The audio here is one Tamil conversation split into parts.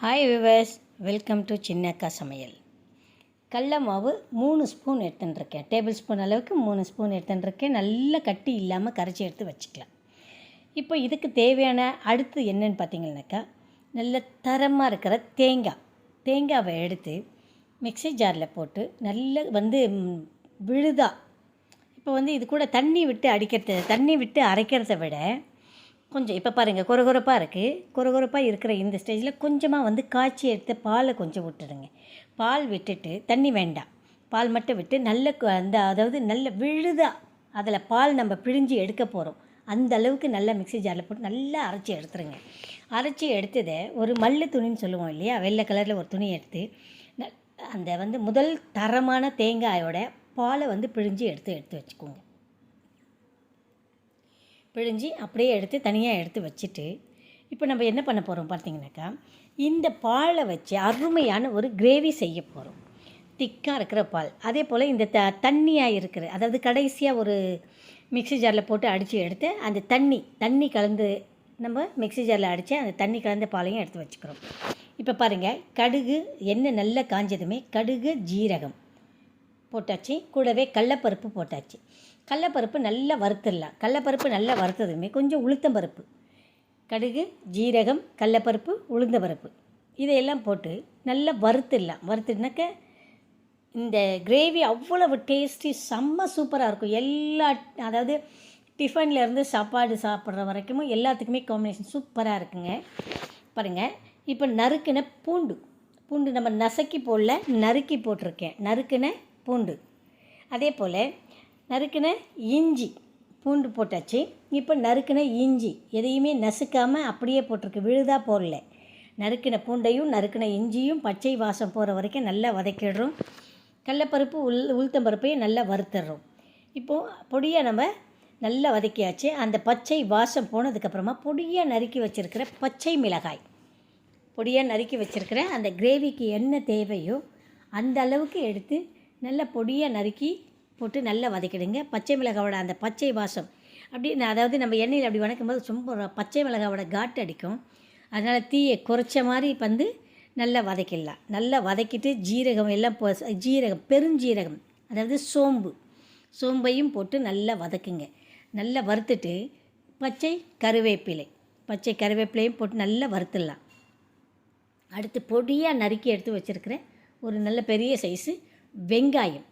Hi viewers welcome to Chinnakka சமையல் கடல மாவு மூணு ஸ்பூன் எடுத்துட்டுருக்கேன். டேபிள் ஸ்பூன் அளவுக்கு மூணு ஸ்பூன் எடுத்துட்டுருக்கேன். நல்லா கட்டி இல்லாமல் கரைச்சி எடுத்து வச்சுக்கலாம். இப்போ இதுக்கு தேவையான அடுத்து என்னன்னு பார்த்தீங்கன்னாக்கா நல்ல தரமாக இருக்கிற தேங்காய் தேங்காவை எடுத்து மிக்ஸி ஜாரில் போட்டு நல்ல வந்து விழுதா. இப்போ வந்து இது கூட தண்ணி விட்டு அடிக்கிறது தண்ணி விட்டு அரைக்கிறத விட கொஞ்சம் இப்போ பாருங்கள் குறகுறப்பாக இருக்குது குறகுறப்பாக இருக்கிற இந்த ஸ்டேஜில் கொஞ்சமாக வந்து காய்ச்சி எடுத்து பாலை கொஞ்சம் விட்டுடுங்க. பால் விட்டுட்டு தண்ணி வேண்டாம். பால் மட்டும் விட்டு நல்ல அந்த அதாவது நல்ல விழுதா அதில் பால் நம்ம பிழிஞ்சு எடுக்க போகிறோம் அந்த அளவுக்கு நல்லா மிக்ஸி ஜாரில் போட்டு நல்லா அரைச்சி எடுத்துருங்க. அரைச்சி எடுத்ததை ஒரு மல்லு துணின்னு சொல்லுவோம் இல்லையா? வெள்ளை கலரில் ஒரு துணி எடுத்து அந்த வந்து முதல் தரமான தேங்காயோட பாலை வந்து பிழிஞ்சு எடுத்து எடுத்து வச்சுக்கோங்க. பிழிஞ்சு அப்படியே எடுத்து தனியாக எடுத்து வச்சுட்டு இப்போ நம்ம என்ன பண்ண போகிறோம் பார்த்தீங்கன்னாக்கா இந்த பாலை வச்சு அருமையான ஒரு கிரேவி செய்ய போகிறோம் திக்காக இருக்கிற பால். அதே போல் இந்த த தண்ணியாக இருக்கிற அதாவது கடைசியாக ஒரு மிக்ஸி ஜாரில் போட்டு அடித்து எடுத்து அந்த தண்ணி தண்ணி கலந்து நம்ம மிக்ஸி ஜாரில் அடித்து அந்த தண்ணி கலந்த பாலையும் எடுத்து வச்சுக்கிறோம். இப்போ பாருங்கள் கடுகு எண்ணெய் நல்லா காஞ்சதுமே கடுகு ஜீரகம் போட்டாச்சு. கூடவே கடலப்பருப்பு போட்டாச்சு. கடலப்பருப்பு நல்லா வறுத்துடலாம். கடலப்பருப்பு நல்லா வறுத்ததுமே கொஞ்சம் உளுத்தம்பருப்பு கடுகு ஜீரகம் கடலப்பருப்பு உளுந்தம்பருப்பு இதையெல்லாம் போட்டு நல்லா வறுத்துடலாம். வறுத்துனாக்க இந்த கிரேவி அவ்வளவு டேஸ்டி செம்ம சூப்பராக இருக்கும். எல்லா அதாவது டிஃபனில் இருந்து சாப்பாடு சாப்பிட்ற வரைக்கும் எல்லாத்துக்குமே காம்பினேஷன் சூப்பராக இருக்குங்க. பாருங்கள் இப்போ நறுக்கின பூண்டு. பூண்டு நம்ம நசக்கி போடல நறுக்கி போட்டிருக்கேன். நறுக்கின பூண்டு. அதே போல் நறுக்கின இஞ்சி பூண்டு போட்டாச்சு. இப்போ நறுக்கின இஞ்சி எதையுமே நசுக்காமல் அப்படியே போட்டிருக்கு. விழுதா போடல. நறுக்கின பூண்டையும் நறுக்கின இஞ்சியும் பச்சை வாசம் போகிற வரைக்கும் நல்லா வதக்கிடுறோம். கடலப்பருப்பு உள் உளுத்தம்பருப்பையும் நல்லா வறுத்துடுறோம். இப்போது பொடியாக நம்ம நல்லா வதக்கியாச்சு. அந்த பச்சை வாசம் போனதுக்கப்புறமா பொடியாக நறுக்கி வச்சுருக்கிற பச்சை மிளகாய். பொடியாக நறுக்கி வச்சுருக்கிற அந்த கிரேவிக்கு என்ன தேவையோ அந்த அளவுக்கு எடுத்து நல்லா பொடியாக நறுக்கி போட்டு நல்லா வதக்கிடுங்க. பச்சை மிளகாவோட அந்த பச்சை வாசம். அப்படி நான் அதாவது நம்ம எண்ணெயில் அப்படி வதக்கும் போது ரொம்ப பச்சை மிளகாவோட காட்டு அடிக்கும். அதனால் தீயை குறைச்ச மாதிரி வந்து நல்லா வதக்கிடலாம். நல்லா வதக்கிட்டு ஜீரகம் எல்லாம் போ ஜீரகம் பெருஞ்சீரகம் அதாவது சோம்பு சோம்பையும் போட்டு நல்லா வதக்குங்க. நல்லா வறுத்துட்டு பச்சை கருவேப்பிலை பச்சை கருவேப்பிலையும் போட்டு நல்லா வறுத்துடலாம். அடுத்து பொடியாக நறுக்கி எடுத்து வச்சுருக்கிறேன் ஒரு நல்ல பெரிய சைஸு வெங்காயம்.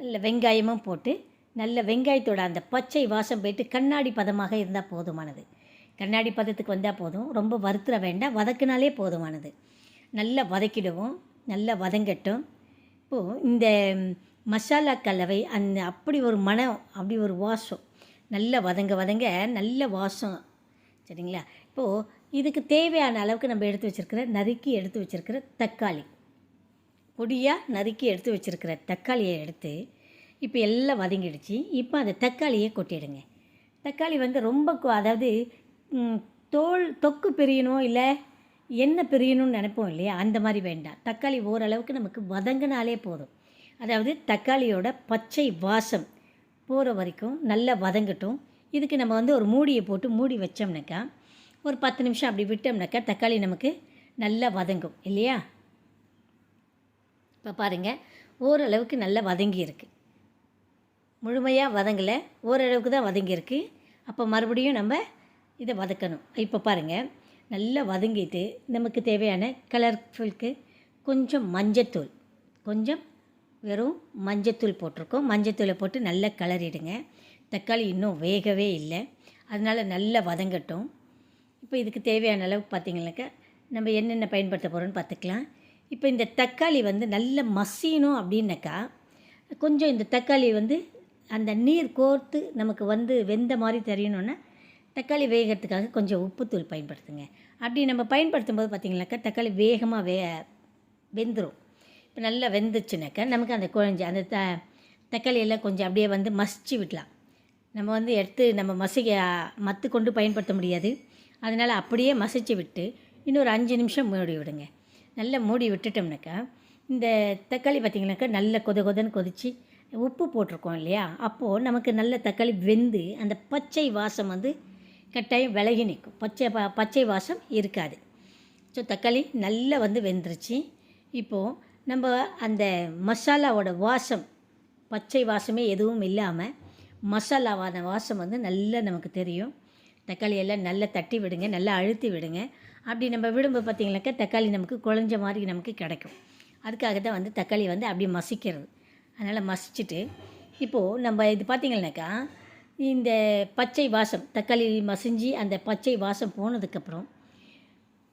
நல்ல வெங்காயமும் போட்டு நல்ல வெங்காயத்தோட அந்த பச்சை வாசம் போயிட்டு கண்ணாடி பதமாக இருந்தால் போதுமானது. கண்ணாடி பதத்துக்கு வந்தால் போதும். ரொம்ப வறுத்துற வேண்டாம். வதக்குனாலே போதுமானது. நல்லா வதக்கிடுவோம். நல்லா வதங்கட்டும். இப்போது இந்த மசாலா கலவை அந்த அப்படி ஒரு மனம் அப்படி ஒரு வாசம். நல்லா வதங்க வதங்க நல்ல வாசம். சரிங்களா? இப்போது இதுக்கு தேவையான அளவுக்கு நம்ம எடுத்து வச்சுருக்கிற நறுக்கி எடுத்து வச்சுருக்கிற தக்காளி. பொடியாக நறுக்கி எடுத்து வச்சுருக்கிற தக்காளியை எடுத்து இப்போ எல்லாம் வதங்கிடுச்சு. இப்போ அந்த தக்காளியை கொட்டிடுங்க. தக்காளி வந்து ரொம்ப அதாவது தோல் தொக்கு பெரியணும் இல்லை என்ன பெரியணும்னு நினைப்போம் இல்லையா? அந்த மாதிரி வேண்டாம். தக்காளி ஓரளவுக்கு நமக்கு வதங்கினாலே போதும். அதாவது தக்காளியோட பச்சை வாசம் போகிற வரைக்கும் நல்லா வதங்கட்டும். இதுக்கு நம்ம வந்து ஒரு மூடியை போட்டு மூடி வச்சோம்னாக்கா ஒரு பத்து நிமிஷம் அப்படி விட்டோம்னாக்கா தக்காளி நமக்கு நல்லா வதங்கும் இல்லையா? இப்போ பாருங்கள் ஓரளவுக்கு நல்லா வதங்கியிருக்கு முழுமையாக வதங்கலை ஓரளவுக்கு தான் வதங்கியிருக்கு அப்போ மறுபடியும் நம்ம இதை வதக்கணும். இப்போ பாருங்கள் நல்லா வதங்கிட்டு நமக்கு தேவையான கலர்ஃபுல்க்கு கொஞ்சம் மஞ்சத்தூள் கொஞ்சம் வெறும் மஞ்சத்தூள் போட்டிருக்கோம். மஞ்சத்தூளை போட்டு நல்லா கிளறிடுங்க தக்காளி இன்னும் வேகவே இல்லை. அதனால் நல்லா வதங்கட்டும். இப்போ இதுக்கு தேவையான அளவுக்கு பார்த்திங்கனாக்கா நம்ம என்னென்ன பயன்படுத்த போகிறோன்னு பார்த்துக்கலாம் இப்போ இந்த தக்காளி வந்து நல்ல மசியணும் அப்படின்னாக்கா கொஞ்சம் இந்த தக்காளி வந்து அந்த நீர் கோர்த்து நமக்கு வந்து வெந்த மாதிரி தெரியணுன்னா தக்காளி வேகிறதுக்காக கொஞ்சம் உப்புத்தூள் பயன்படுத்துங்க. அப்படி நம்ம பயன்படுத்தும் போது பார்த்திங்கனாக்கா தக்காளி வேகமாக வே வெந்துடும் இப்போ நல்லா வெந்துச்சுனாக்கா நமக்கு அந்த குழஞ்சி அந்த த தக்காளியெல்லாம் கொஞ்சம் அப்படியே வந்து மசிச்சு விடலாம். நம்ம வந்து எடுத்து நம்ம மசிக்க மத்து கொண்டு பயன்படுத்த முடியாது. அதனால் அப்படியே மசிச்சு விட்டு இன்னொரு அஞ்சு நிமிஷம் மூடி விடுங்க. நல்லா மூடி விட்டுட்டோம்னாக்கா இந்த தக்காளி பார்த்திங்கனாக்கா நல்ல கொத கொதன்னு கொதித்து உப்பு போட்டிருக்கோம் இல்லையா? அப்போது நமக்கு நல்ல தக்காளி வெந்து அந்த பச்சை வாசம் வந்து கட்டாயம் விலகி நிற்கும். பச்சை ப பச்சை வாசம் இருக்காது. ஸோ தக்காளி நல்லா வந்து வெந்துருச்சு. இப்போது நம்ம அந்த மசாலாவோட வாசம் பச்சை வாசமே எதுவும் இல்லாமல் மசாலாவான வாசம் வந்து நல்லா நமக்கு தெரியும். தக்காளி எல்லாம் நல்லா தட்டி விடுங்க நல்லா அழுத்தி விடுங்க. அப்படி நம்ம விடும்போது பார்த்திங்கனாக்கா தக்காளி நமக்கு குழஞ்ச மாதிரி நமக்கு கிடைக்கும். அதுக்காக தான் வந்து தக்காளி வந்து அப்படியே மசிக்கிறது. அதனால் மசிச்சுட்டு இப்போது நம்ம இது பார்த்திங்கனாக்கா இந்த பச்சை வாசம் தக்காளி மசிஞ்சு அந்த பச்சை வாசம் போனதுக்கப்புறம்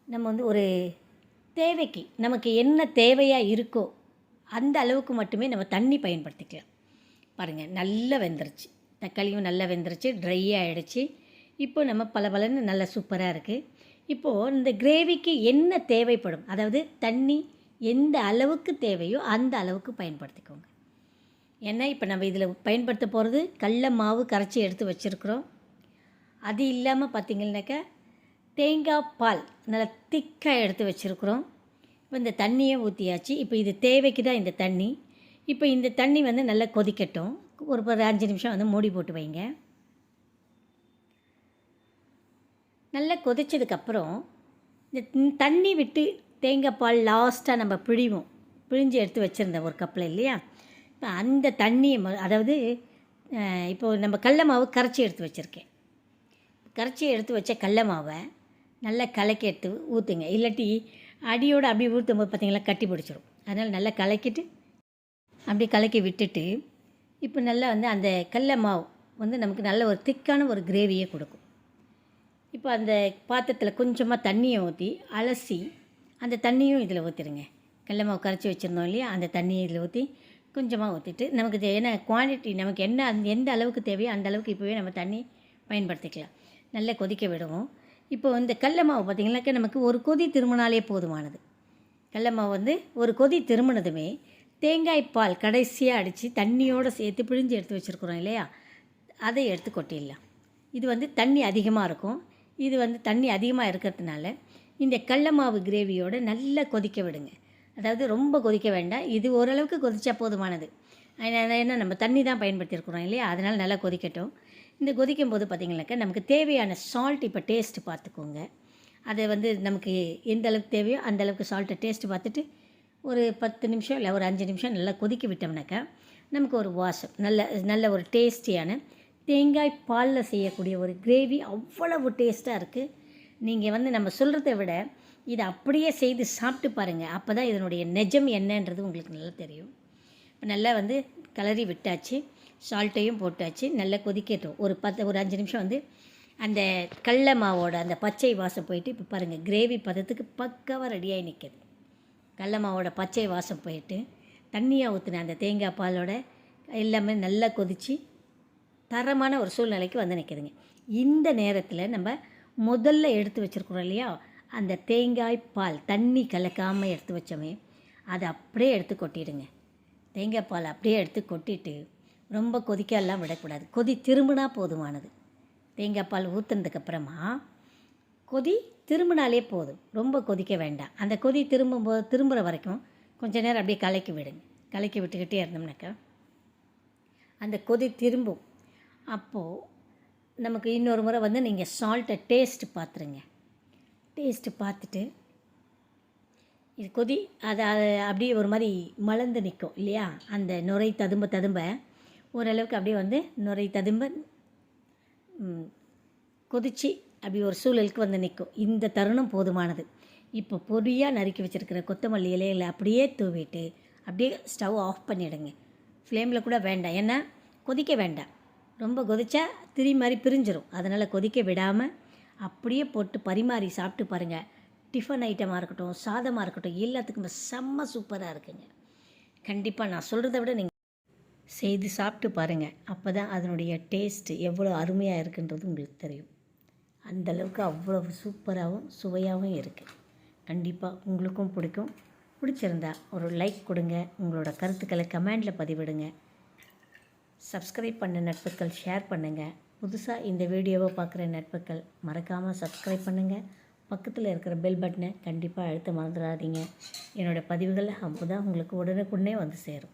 நம்ம வந்து ஒரு தேவைக்கு நமக்கு என்ன தேவையாக இருக்கோ அந்த அளவுக்கு மட்டுமே நம்ம தண்ணி பயன்படுத்திக்கலாம். பாருங்கள் நல்லா வெந்துருச்சு. தக்காளியும் நல்லா வெந்துருச்சு ட்ரை ஆகிடுச்சு இப்போ நம்ம பல பலன்னு நல்லா சூப்பராக இருக்குது இப்போது இந்த கிரேவிக்கு என்ன தேவைப்படும்? அதாவது தண்ணி எந்த அளவுக்கு தேவையோ அந்த அளவுக்கு பயன்படுத்திக்கோங்க. ஏன்னா இப்போ நம்ம இதில் பயன்படுத்த போகிறது கடல மாவு கரைச்சி எடுத்து வச்சுருக்குறோம். அது இல்லாமல் பார்த்திங்கனாக்கா தேங்காய் பால் நல்லா திக்காக எடுத்து வச்சுருக்குறோம். இப்போ இந்த தண்ணியை ஊற்றியாச்சு இப்போ இது தேவைக்கு தான் இந்த தண்ணி? இப்போ இந்த தண்ணி வந்து நல்லா கொதிக்கட்டும். ஒரு ஒரு அஞ்சு நிமிஷம் வந்து மூடி போட்டு வைங்க. நல்லா கொதிச்சதுக்கப்புறம் இந்த தண்ணி விட்டு தேங்காய் பால் லாஸ்ட்டாக நம்ம பிழிவோம். பிழிஞ்சு எடுத்து வச்சுருந்தேன் ஒரு கப்பில் இல்லையா? இப்போ அந்த தண்ணியை ம- அதாவது இப்போது நம்ம கடல மாவு கரைச்சி எடுத்து வச்சுருக்கேன். கரைச்சி எடுத்து வச்ச கடல மாவை நல்லா கலக்கி எடுத்து ஊற்றுங்க இல்லாட்டி அடியோடு அப்படியே ஊற்றும் போது பார்த்திங்களா கட்டி பிடிச்சிரும். அதனால் நல்லா கலக்கிட்டு அப்படியே கலக்கி விட்டுட்டு இப்போ நல்லா வந்து அந்த கடல மாவு வந்து நமக்கு நல்ல ஒரு திக்கான ஒரு கிரேவியை கொடுக்கும். இப்போ அந்த பாத்திரத்தில் கொஞ்சமாக தண்ணியை ஊற்றி அலசி அந்த தண்ணியும் இதில் ஊற்றிடுங்க கடல மாவு கரைச்சி வச்சுருந்தோம் இல்லையா? அந்த தண்ணியை இதில் ஊற்றி கொஞ்சமாக ஊற்றிட்டு நமக்கு என்ன குவான்டிட்டி நமக்கு என்ன அந்த எந்த அளவுக்கு தேவையோ அந்த அளவுக்கு இப்போவே நம்ம தண்ணி பயன்படுத்திக்கலாம். நல்லா கொதிக்க விடுவோம். இப்போ இந்த கடல மாவு பார்த்திங்கனாக்கா நமக்கு ஒரு கொதி திரும்பினாலே போதுமானது. கடல மாவு வந்து ஒரு கொதி திரும்பினதுமே தேங்காய் பால் கடைசியாக அடித்து தண்ணியோடு சேர்த்து பிழிஞ்சு எடுத்து வச்சுருக்குறோம் இல்லையா? அதை எடுத்து கொட்டிடலாம். இது வந்து தண்ணி அதிகமாக இருக்கும். இது வந்து தண்ணி அதிகமாக இருக்கிறதுனால இந்த கடல மாவு கிரேவியோட நல்லா கொதிக்க விடுங்க. அதாவது ரொம்ப கொதிக்க வேண்டாம். இது ஓரளவுக்கு கொதிச்சா போதுமானது. ஏன்னா நம்ம தண்ணி தான் பயன்படுத்தியிருக்கிறோம் இல்லையா? அதனால் நல்லா கொதிக்கட்டும். இந்த கொதிக்கும் போது பார்த்திங்கனாக்கா நமக்கு தேவையான சால்ட் இப்போ டேஸ்ட்டு பார்த்துக்கோங்க. அதை வந்து நமக்கு எந்த அளவுக்கு தேவையோ அந்த அளவுக்கு சால்ட்டை டேஸ்ட்டு பார்த்துட்டு ஒரு பத்து நிமிஷம் இல்லை ஒரு அஞ்சு நிமிஷம் நல்லா கொதிக்க விட்டோம்னாக்கா நமக்கு ஒரு வாசம். நல்ல நல்ல ஒரு டேஸ்டியான தேங்காய் பாலில் செய்யக்கூடிய ஒரு கிரேவி அவ்வளவு டேஸ்ட்டாக இருக்குது நீங்கள் வந்து நம்ம சொல்கிறத விட இதை அப்படியே செய்து சாப்பிட்டு பாருங்கள் அப்போ தான் இதனுடைய நிஜம் என்னன்றது உங்களுக்கு நல்லா தெரியும். இப்போ நல்லா வந்து கலரி விட்டாச்சு. சால்ட்டையும் போட்டாச்சு. நல்லா கொதிக்கட்டும். ஒரு பத்து ஒரு அஞ்சு நிமிஷம் வந்து அந்த கடல மாவோட அந்த பச்சை வாசம் போயிட்டு இப்போ பாருங்கள் கிரேவி பதத்துக்கு பக்காவாக ரெடியாகி நிற்கிது கடல மாவோட பச்சை வாசம் போயிட்டு தண்ணியாக ஊற்றுனேன் அந்த தேங்காய் பாலோட எல்லாமே நல்லா கொதித்து தரமான ஒரு சூழ்நிலைக்கு வந்து நிற்கிதுங்க இந்த நேரத்தில் நம்ம முதல்ல எடுத்து வச்சுருக்குறோம் இல்லையா? அந்த தேங்காய் பால் தண்ணி கலக்காமல் எடுத்து வச்சோமே அதை அப்படியே எடுத்து கொட்டிடுங்க. தேங்காய் பால் அப்படியே எடுத்து கொட்டிட்டு ரொம்ப கொதிக்கலாம் விடக்கூடாது. கொதி திரும்பினா போதுமானது. தேங்காய் பால் ஊற்றுனதுக்கப்புறமா கொதி திரும்பினாலே போதும். ரொம்ப கொதிக்க வேண்டாம். அந்த கொதி திரும்பும்போது திரும்புகிற வரைக்கும் கொஞ்ச நேரம் அப்படியே கலக்கி விடுங்க. கலக்கி விட்டுக்கிட்டே இருந்தோம்னாக்கா அந்த கொதி திரும்பும். அப்போது நமக்கு இன்னொரு முறை வந்து நீங்கள் சால்ட்டை டேஸ்ட் பார்த்துருங்க டேஸ்ட்டு பார்த்துட்டு இது கொதி அது அது அப்படியே ஒரு மாதிரி மலர்ந்து நிற்கும் இல்லையா? அந்த நுரை ததும்ப ததும்ப ஓரளவுக்கு அப்படியே வந்து நுரை ததும்ப கொதித்து கொதிச்சு அப்படி ஒரு சூழலுக்கு வந்து நிற்கும் இந்த தருணம் போதுமானது. இப்போ பொடியாக நறுக்கி வச்சுருக்கிற கொத்தமல்லி இலைகளை அப்படியே தூவிட்டு அப்படியே ஸ்டவ் ஆஃப் பண்ணிவிடுங்க ஃப்ளேமில் கூட வேண்டாம். ஏன்னா கொதிக்க வேண்டாம். ரொம்ப கொதிச்சா திரி மாதிரி பிரிஞ்சிடும் அதனால் கொதிக்க விடாமல் அப்படியே போட்டு பரிமாறி சாப்பிட்டு பாருங்கள் டிஃபன் ஐட்டமாக இருக்கட்டும் சாதமாக இருக்கட்டும் எல்லாத்துக்குமே செம்ம சூப்பராக இருக்குங்க. கண்டிப்பாக நான் சொல்கிறத விட நீங்கள் செய்து சாப்பிட்டு பாருங்கள் அப்போ தான் அதனுடைய டேஸ்ட் எவ்வளோ அருமையாக இருக்குன்றது உங்களுக்கு தெரியும். அந்தளவுக்கு அவ்வளோ அவ்வளவு சூப்பராகவும் சுவையாகவும் இருக்குது கண்டிப்பாக உங்களுக்கும் பிடிக்கும். பிடிச்சிருந்தா ஒரு லைக் கொடுங்க. உங்களோட கருத்துக்களை கமெண்டில் பதிவிடுங்க. சப்ஸ்கிரைப் பண்ண நட்புகள் ஷேர் பண்ணுங்கள் புதுசாக இந்த வீடியோவை பார்க்குற நட்புகள் மறக்காமல் சப்ஸ்கிரைப் பண்ணுங்கள் பக்கத்தில் இருக்கிற பெல் பட்டனை கண்டிப்பாக அழுத்த மறந்துடாதீங்க. என்னோடய பதிவுகள் அப்போ தான் உங்களுக்கு உடனுக்குடனே வந்து சேரும்.